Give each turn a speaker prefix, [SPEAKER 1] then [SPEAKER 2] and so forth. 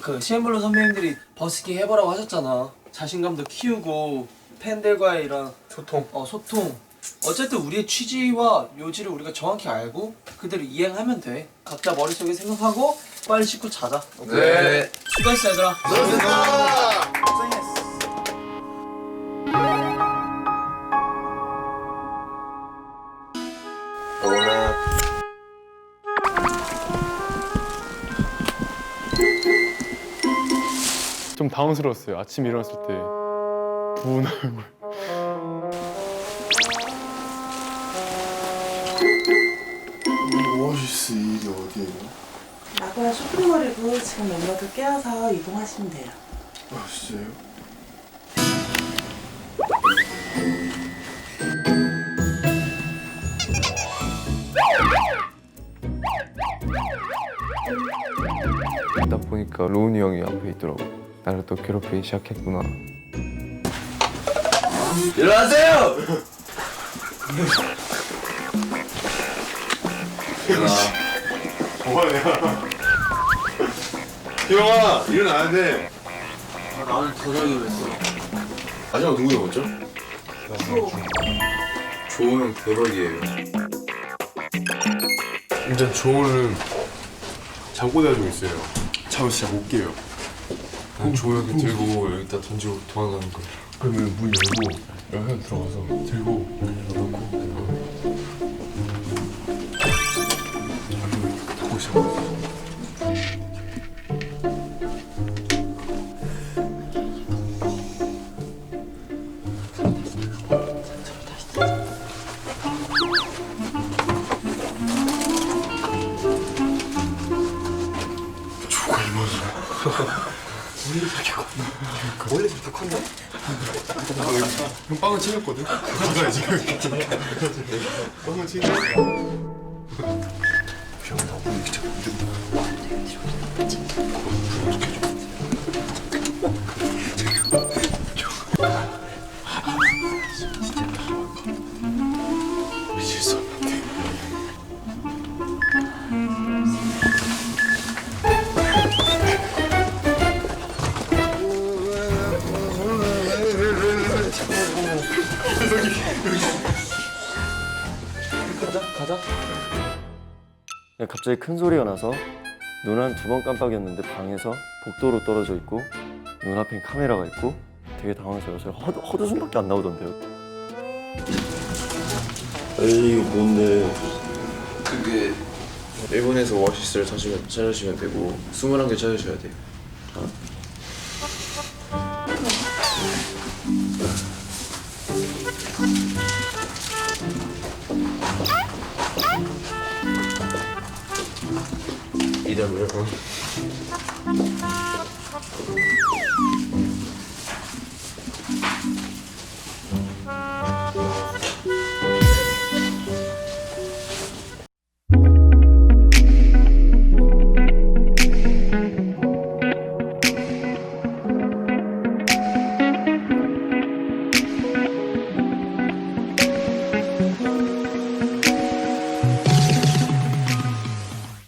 [SPEAKER 1] 그 CN블루 선배님들이 버스킹 해보라고 하셨잖아. 자신감도 키우고 팬들과의 이런
[SPEAKER 2] 소통.
[SPEAKER 1] 어, 소통. 어쨌든 우리의 취지와 요지를 우리가 정확히 알고 그대로 이행하면 돼. 각자 머릿속에 생각하고 빨리 씻고 자자.
[SPEAKER 2] 네.
[SPEAKER 1] 수고했어 얘들아.
[SPEAKER 2] 좋습니다.
[SPEAKER 3] 당황스러웠어요. 아침 일어났을 때 부은 얼굴.
[SPEAKER 2] 오아시스 일이 어디예요?
[SPEAKER 4] 나고야 쇼핑몰이고 지금 멤버들 깨어서 이동하시면 돼요.
[SPEAKER 2] 아 진짜요?
[SPEAKER 5] 딱 보니까 로운이 형이 앞에 있더라고. 나를 또 괴롭히기 시작했구나.
[SPEAKER 2] 일어나세요. 뭐하냐? 희영아 일어나야 돼.
[SPEAKER 1] 나는 더 자기 그랬어.
[SPEAKER 2] 마지막 누구 먹었죠?
[SPEAKER 5] 조우형 대박이에요.
[SPEAKER 2] 일단 조우는 잠꼬대 가지고 있어요. 잠을 진짜 못 깨요.
[SPEAKER 5] 난 조우형이 들고 여기다 던지고 도망가는 거야.
[SPEAKER 2] 그러면 문 열고 여기 들어가서 들고 넣고 하고 있어. 조가 이만해. 형 빵은 챙겼거든? 가자 지금. 빵은 챙겼어. 미칠
[SPEAKER 6] 가자 가자. 야, 갑자기 큰 소리가 나서 눈 한 두 번 깜빡였는데 방에서 복도로 떨어져 있고 눈앞엔 카메라가 있고 되게 당황스러워서 허드, 헛웃음밖에 안 나오던데요. 에이 이거 뭔데?
[SPEAKER 5] 그게 일본에서 오아시스를 찾으면, 찾으시면 되고 21개 찾으셔야 돼요. 이 름을 어?